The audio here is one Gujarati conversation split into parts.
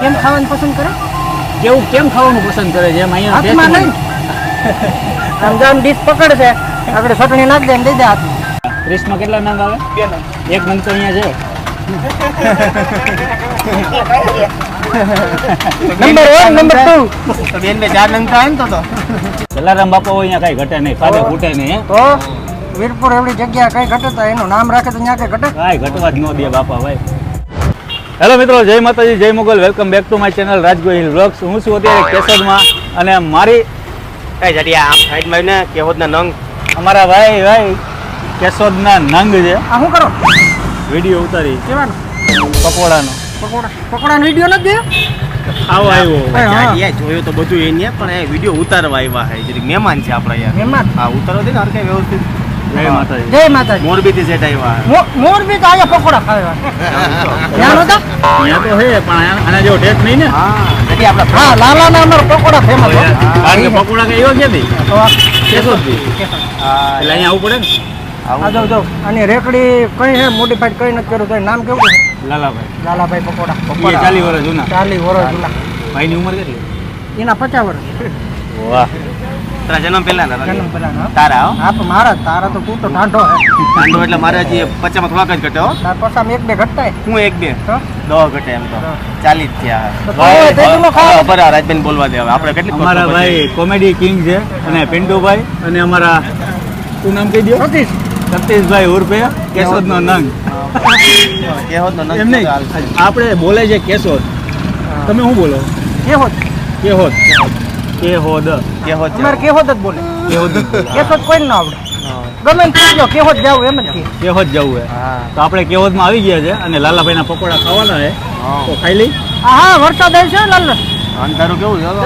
કેમ ખાવાનું પસંદ કરે? કેવું કેમ ખાવાનું પસંદ કરે છે એમ અહીંયા હાથમાં નહીં આમ જામ ડીશ પકડશે આપણે ચટણી નાખ દે દઈ દે હાથમાં. રીસમાં કેટલા નંગ આવે? એક નંગ તો અહીંયા છે. નંબર વન નંબર ટુ બેન બે ચાર નંગ થાય ને તો જલારામ બાપા હોય અહીંયા કઈ ઘટે નહીં ખાધે ફૂટે નહીં તો? વીરપુર એવડી જગ્યા કઈ ઘટે તો? એનું નામ રાખે તો ત્યાં કઈ ઘટે? કાંઈ ઘટવા જ ન દે બાપા ભાઈ. હેલો મિત્રો જય માતાજી જય Mogal. Welcome back to my channel Rajgohil vlogs હું છું અત્યારે કેશોદમાં અને મારી કઈ જડિયા આમ સાઈડમાં ને કેવોદ ના નંગ. અમારા ભાઈ ભાઈ કેશોદના નંગ છે. આ શું કરો? વીડિયો ઉતારી. કેવાનો? પકોડાનો. પકોડા પકોડાનો વીડિયો નથી દે આવો આવ્યો. જોયું તો બધું એને પણ એ વીડિયો ઉતારવા આવ્યા છે. મહેમાન છે આપણા યાર. મહેમાન? હા ઉતારો દે ને હર કઈ વ્યવસ્થિત. જય માતાજી. જય માતાજી. મોરબી થી સેટ આવ્યા. મોરબી તો અહીંયા પકોડા ખાવા. ત્યાં નતા તો પણ આના- જેવો ટેસ્ટ નહીં ને? હા આપણા હા લાલાના અમારા પકોડા ફેમસ કારણ કે પકોડા કઈ એવો હા એટલે અહીંયા આવવું પડે ને? આ જો જો અને રેકડી કઈ છે મોડિફાઈડ કઈ નથી કર્યું તો નામ કેવું છે? લાલાભાઈ. લાલાભાઈ પકોડા. એ ચાલી વર્ષ જૂના. ચાલી વર્ષ જૂના. ભાઈની ઉંમર કેટલી? એના પચાસ વર્ષ. વાહ. તારા જન્મ પહેલાના જન્મ તારા હો? હા તો મારા તારા તો તું તો ઠાંડો હે. કાંડો એટલે મારે જે પચામાં થોડાક જ ઘટે હો. તાર એક બે ઘટતા હું એક બે? તો દો ઘટે એમ તો. ચાલી જ થયા. બરાબર રાજબેન બોલવા દે હવે. આપણે કેટલી અમારા ભાઈ કોમેડી કિંગ છે અને પિન્ટુભાઈ અને અમારા તું નામ કહી દો સતીશ. સતીશભાઈ ઉર્ફે કેશોદનો નંગ. એમ નહીં. આપણે બોલે છે કેશોદ. તમે શું બોલો? કેહોત કેહોત કેહોદ કેહોદ કેહોદ અમારે કેહોદ જ બોલે. કેહોદ કેવો જ કોઈ ના આવડે. ગમે પૂછજો જ જાવ એમ જ કે. કેહોદ જવું હે. હા. તો આપણે કેહોદમાં આવી ગયા છે અને લાલાભાઈના પકોડા ખાવાના હે. તો ખાઈ લઈ. હા હા વરસાદ આવે છે લાલ. અંધારું કેવું છે આવી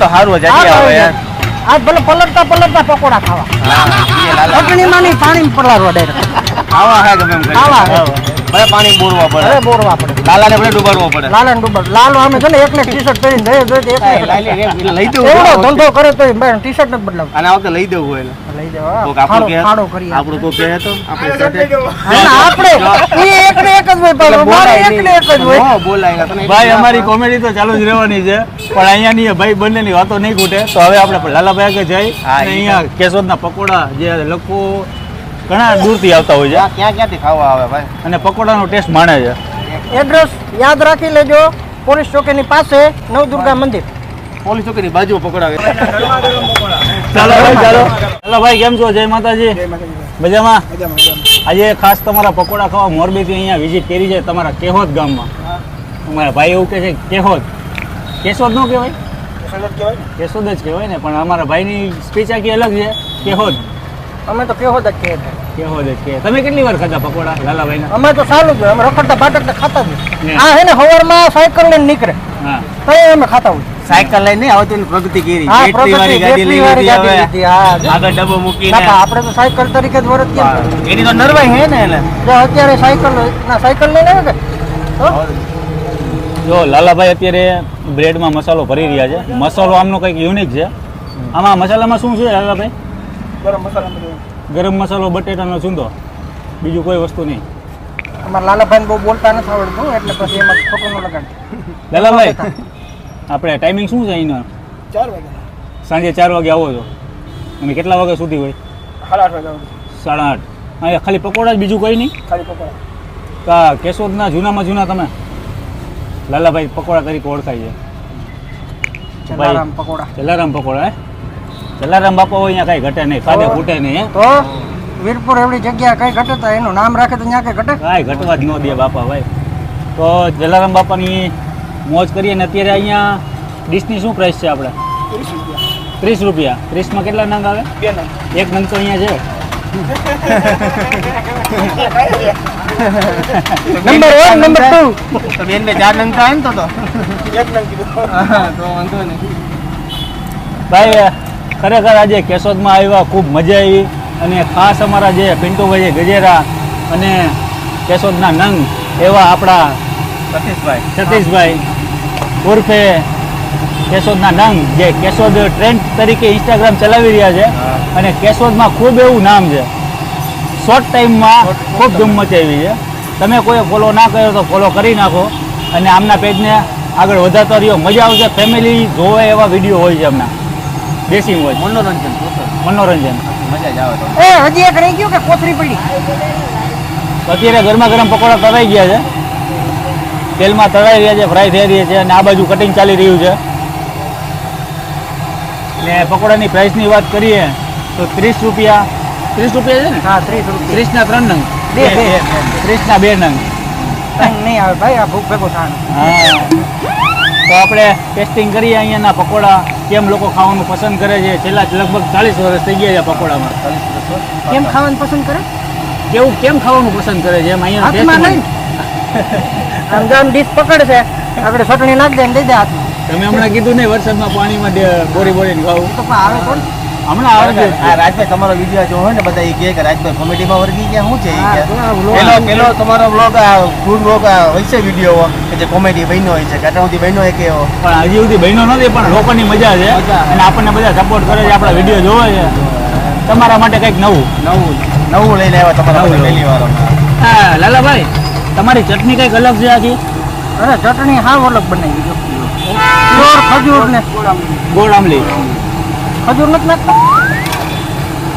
તો સારું જ આવે યાર. આજ ભલે પલટતા પલટતા પકોડા ખાવા. નહીં પાણી પલાળવા ડાયરેક્ટ આવા હે ગમે એમ કરી. ભલે પાણી બોરવા પડે. બોરવા પડે. લાલાને ભલે ડુબાડવો પડે. લાલાને ડુબર લાલો અમે છે ને એકને ટી શર્ટ પહેરીને જઈએ જોઈએ તો એટલે લઈ દેવું એવડો ધંધો કરે તો ટી શર્ટ ન બદલાવ અને આ વખતે લઈ દેવું હોય લઈ દેવા કોક આપણું કે કહે- કરી આપણો કોક કહે તો આપણે સાથે. આપણે એ એકને એક જ હોય એટલે પણ મારે એકને એક જ હોય. હો, બોલાય તને ભાઈ અમારી કોમેડી તો ચાલુ જ રહેવાની છે. પણ અહીંયાની ની ભાઈ બંનેની વાતો નહીં ખૂટે. તો હવે આપણે લાલાભાઈ કે જઈ અને અહીંયા કેશોદના પકોડા જે લોકો ઘણા દૂરથી આવતા હોય છે. ક્યાં ક્યાંથી ખાવા આવે ભાઈ? છે અને પકોડાનો ટેસ્ટ માણે છે. એડ્રેસ યાદ રાખી લેજો. પોલીસ ચોકીની પાસે નવદુર્ગા મંદિર. પોલીસ ચોકીની બાજુ પકડાવે ચાલો ભાઈ ચાલો. ચાલો ભાઈ કેમ છો? જય માતાજી. મજામાં? આજે ખાસ તમારા પકોડા ખાવા મોરબીથી અહીંયા વિઝિટ કરી છે તમારા કેહોદ ગામમાં. અમારા ભાઈ એવું કહે છે કેહોદ. કેશોદ નો કહેવાય? કેશોદ જ કહેવાય ને? પણ અમારા ભાઈની સ્પીચ આખી અલગ છે કેહોદ. અમે તો કેહોદ જ કહીએ તમે કેટલી વાર ખાધા પકોડા લાલાભાઈ અમે તો સારું છે અમે રખડતા ખાતા જ આ હે ને હવારમાં સાયકલ લઈને નીકળે. હા. તો અમે ખાતા હોય. સાયકલ લઈને હવે તો પ્રગતિ કરી બેટરી વાળી ગાડી લઈ લીધી હવે. જો. આગળ ડબ્બો મૂકીને. આપણે તો સાયકલ તરીકે જ વરત એની તો નરવાઈ હે ને એટલે. જો અત્યારે સાયકલ ના સાયકલ લઈને આવે કે? જો લાલાભાઈ અત્યારે બ્રેડમાં મસાલો ભરી રહ્યા છે. મસાલો આમનો કંઈક યુનિક છે. આમાં મસાલામાં શું છે લાલાભાઈ? ગરમ મસાલો બટેટાનો ચૂંદો. બીજું કોઈ વસ્તુ નહીં. અમારા લાલાભાઈ બહુ બોલતા નથી આવડતું એટલે પછી એમાં ખોટું ન લગાડ. લાલાભાઈ આપણે ટાઈમિંગ શું છે અહીંનો? ચાર વાગ્યા સાંજે ચાર વાગે આવો છો. અને કેટલા વાગ્યા સુધી હોય? સાડા આઠ વાગ્યા સાડા આઠ. અહીંયા ખાલી પકોડા જ બીજું કોઈ નહીં? ખાલી પકોડા. કા કેશોદના જૂનામાં જૂના તમે? લાલાભાઈ પકોડા તરીકે ઓળખાય છે. જલારામ પકોડા. જલારામ પકોડા હે? જલારામ બાપા હોય અહીંયા કાંઈ ઘટે નહીં ખાધે ફૂટે નહીં તો વીરપુર એવડી જગ્યા કઈ ઘટે તો એનું નામ રાખે તો ત્યાં કઈ ઘટે? કાંઈ ઘટવા જ ન દે બાપા ભાઈ. તો જલારામ બાપાની મોજ કરીએ ને અત્યારે અહીંયા ડીશની શું પ્રાઇસ છે આપણે ત્રીસ રૂપિયા. ત્રીસમાં કેટલા નંગ આવે? એક નંગ તો અહીંયા છે. નંબર વન નંબર ટુ તો બેન બે ચાર નંગ થાય ને તો તો. હા, તો વાંધો નહીં. ભાઈ ખરેખર આજે કેશોદમાં આવ્યા ખૂબ મજા આવી. અને ખાસ અમારા જે પિન્ટુભાઈ ગજેરા અને કેશોદના નંગ એવા આપણા સતીશભાઈ. સતીશભાઈ ઉર્ફે કેશોદના નંગ જે કેશોદ ટ્રેન્ડ તરીકે ઇન્સ્ટાગ્રામ ચલાવી રહ્યા છે અને કેશોદમાં ખૂબ એવું નામ છે. શોર્ટ ટાઈમમાં ખૂબ ધૂમ મચાવી છે. તમે કોઈ ફોલો ના કર્યો તો ફોલો કરી નાખો અને આમના પેજને આગળ વધારતા રહ્યો. મજા આવશે. ફેમિલી જોવે એવા વીડિયો હોય છે એમના. દેશી હોય. મનોરંજન મનોરંજન. મજા જ આવે તો. એ હજી એક રહી ગયું કે કોથરી પડી? અત્યારે ગરમા ગરમ પકોડા તળાઈ ગયા છે. તેલમાં તળાઈ રહ્યા છે ફ્રાય થઈ રહ્યા છે અને આ બાજુ કટિંગ ચાલી રહ્યું છે. ને પકોડાની પ્રાઇસની વાત કરીએ તો ત્રીસ રૂપિયા. ત્રીસ રૂપિયા છે ને? હા ત્રીસ રૂપિયા. ત્રીસના ત્રણ નંગ. બે, બે. ત્રીસના બે નંગ. નહીં આવે ભાઈ આ ભૂખ ભેગો થાય. હા. તો આપણે ટેસ્ટિંગ કરીએ અહીંયાના પકોડા. કેમ લોકો ખાવાનું પસંદ કરે છે? છેલ્લા લગભગ ચાલીસ વર્ષ થઈ ગયા છે પકોડામાં. કેમ ખાવાનું પસંદ કરે? કેવું કેમ ખાવાનું પસંદ કરે છે? એમ અહીંયા જામ ડીશ પકડશે. આપણે ચટણી નાખી દે ને દઈ દે હાથમાં. તમે હમણાં કીધું નહીં વરસાદમાં પાણીમાં બોરી બોરીને ખાવું. તો આવે કોણ? હમણાં આવે આ રાજભાઈ તમારો વીડિયો જો હોય ને બધા એ કહે કે રાજભાઈ કોમેડીમાં વર્ગી ગયા શું છે એ પેલો પેલો તમારો બ્લોગ આ ફૂડ બ્લોગ હોય છે વિડિયો કે જે કોમેડી બન્યો હોય છે કાંટા સુધી બન્યો એક એવો. પણ હજી સુધી બહેનો નથી પણ લોકોની મજા છે. અને આપણને બધા સપોર્ટ કરે છે આપણા વિડિયો જોવે છે. તમારા માટે કંઈક નવું. નવું નવું લઈને આવ્યા તમારા પહેલી વાર હા લાલાભાઈ તમારી ચટણી કંઈક અલગ છે આખી? અરે ચટણી હા અલગ બનાવી ખજૂર ને. ગોળ આમલી. ખજૂર નથી નાખતા?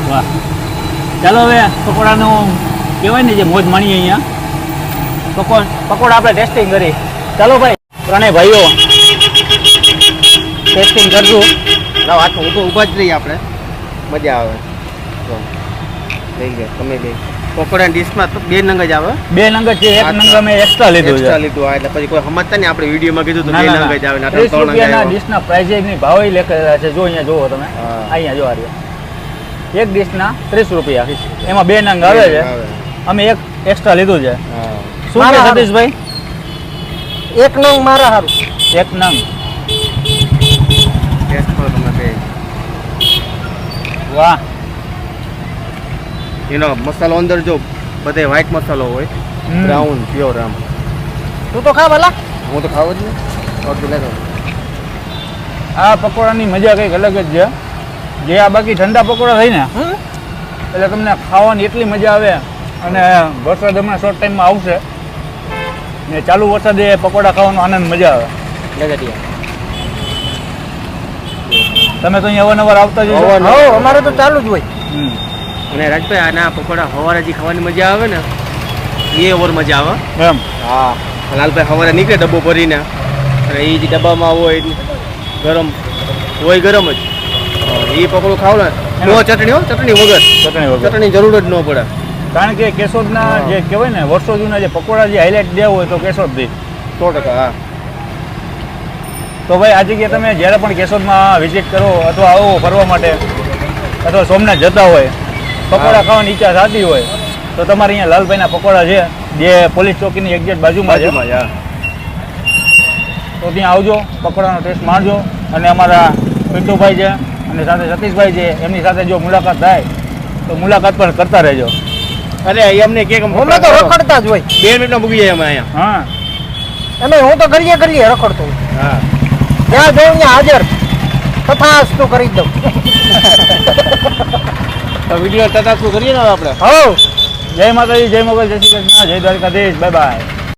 વાહ. ચાલો હવે પકોડાનું કહેવાય ને જે મોજ માણીએ અહીંયા. પકો પકોડા આપણે ટેસ્ટિંગ કરી. ચાલો ભાઈ ત્રણેય ભાઈઓ ટેસ્ટિંગ કરશું. લાવ હાથમાં ઊભો ઊભા જ રહીએ આપણે. મજા આવે. લઈ ગયા તમે પકોડા ડીશમાં તો બે નંગ જ આવે. બે નંગ છે એક નંગ અમે એક્સ્ટ્રા લીધું છે. લીધું આ એટલે પછી કોઈ સમજતા નહીં આપણે વિડીયોમાં કીધું તો બે નંગ જ આવે ને ત્રણ નંગ રૂપિયાના. ડીશના પ્રાઇઝની ભાવ લખેલા છે જો અહીંયા જોવો તમે. અહીંયા જો આ. એક ડીશના ત્રીસ રૂપિયા. એમાં બે નંગ આવે છે. અમે એક એક્સ્ટ્રા લીધું છે. શું છે સતીશભાઈ? એક નંગ મારા હારું. એક નંગ. વાહ. એનો મસાલો અંદર જો બધે વ્હાઈટ મસાલો હોય. બ્રાઉન પ્યોર આમ. તું તો ખા ભલા. હું તો ખાવ જ ને આ પકોડાની મજા કંઈક અલગ જ છે. જે આ બાકી ઠંડા પકોડા થઈ ને એટલે તમને ખાવાની એટલી મજા આવે. અને વરસાદ હમણાં શોર્ટ ટાઈમમાં આવશે. ને ચાલુ વરસાદે પકોડા ખાવાનો આનંદ મજા આવે. તમે તો અહીંયા અવારનવાર આવતા જ. અમારે તો ચાલુ જ હોય. હમ. અને રાજભાઈ આના પકોડા સવારે જે ખાવાની મજા આવે ને એ ઓવર મજા આવે એમ? હા. લાલભાઈ સવારે નીકળે ડબ્બો ભરીને અને એ જે ડબ્બામાં હોય ગરમ હોય ગરમ જ. એ પકોડું ખાવ ને. નો ચટણી હો ચટણી વગર. ચટણી વગર. ચટણી જરૂર જ ન પડે. કારણ કે કેશોદના જે કહેવાય ને વર્ષો જૂના જે પકોડા જે હાઇલાઇટ દેવા હોય તો કેશોદથી. સો ટકા હા. તો ભાઈ આ જગ્યાએ તમે જ્યારે પણ કેશોદમાં વિઝિટ કરો અથવા આવો ફરવા માટે અથવા સોમનાથ જતા હોય પકોડા ખાવાની ઈચ્છા થતી હોય તો તમારે અહીંયા લાલભાઈના પકોડા છે જે પોલીસ ચોકીની એક્ઝેક્ટ બાજુમાં છે. તો ત્યાં આવજો પકોડાનો ટેસ્ટ માણજો અને અમારા પિન્ટુભાઈ છે અને સાથે સતીશભાઈ છે એમની સાથે જો મુલાકાત થાય તો મુલાકાત પણ કરતા રહેજો. અરે એમને કે અમે તો રખડતા જ હોય. બે મિનિટમાં મૂકી જાય અમે અહીંયા. હા. એમે હું તો કરીએ કરીએ રખડતો હા. જ્યાં જોઉં ત્યાં હાજર. તથાસ્તુ કરી દઉં. તો વીડિયો શું કરીએ ને આપણે? હો જય માતાજી, જય મોગલ, જય શ્રી કૃષ્ણ, જય દ્વારકાધીશ, બાય બાય.